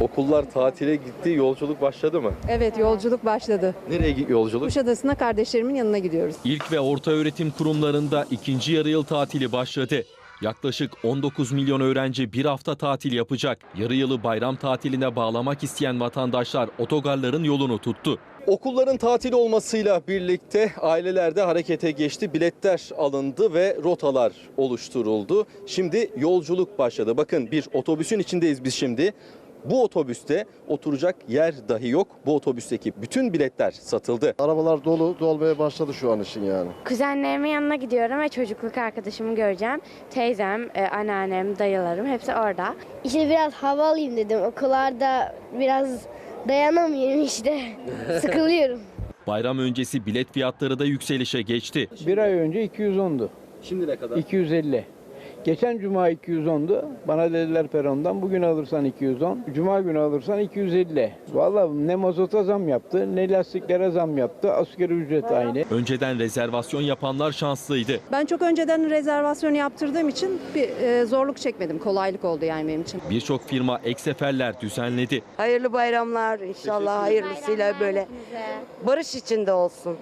Okullar tatile gitti, yolculuk başladı mı? Evet yolculuk başladı. Nereye gi- yolculuk? Kuşadası'na kardeşlerimin yanına gidiyoruz. İlk ve orta öğretim kurumlarında ikinci yarı yıl tatili başladı. Yaklaşık 19 milyon öğrenci bir hafta tatil yapacak. Yarı yılı bayram tatiline bağlamak isteyen vatandaşlar otogarların yolunu tuttu. Okulların tatil olmasıyla birlikte aileler de harekete geçti. Biletler alındı ve rotalar oluşturuldu. Şimdi yolculuk başladı. Bakın bir otobüsün içindeyiz biz şimdi. Bu otobüste oturacak yer dahi yok. Bu otobüsteki bütün biletler satıldı. Arabalar dolu dolmaya başladı şu an için yani. Kuzenlerimin yanına gidiyorum ve çocukluk arkadaşımı göreceğim. Teyzem, e, anneannem, dayılarım hepsi orada. İşte biraz hava alayım dedim. Okullarda biraz dayanamıyorum işte. Sıkılıyorum. Bayram öncesi bilet fiyatları da yükselişe geçti. Bir ay önce 210'du. Şimdi ne kadar? 250. Geçen cuma 210'du. Bana dediler perondan bugün alırsan 210. Cuma günü alırsan 250. Vallahi ne mazota zam yaptı ne lastiklere zam yaptı. Asgari ücret aynı. Önceden rezervasyon yapanlar şanslıydı. Ben çok önceden rezervasyon yaptırdığım için bir e, zorluk çekmedim. Kolaylık oldu yani benim için. Birçok firma ek seferler düzenledi. Hayırlı bayramlar inşallah hayırlısıyla böyle barış içinde olsun.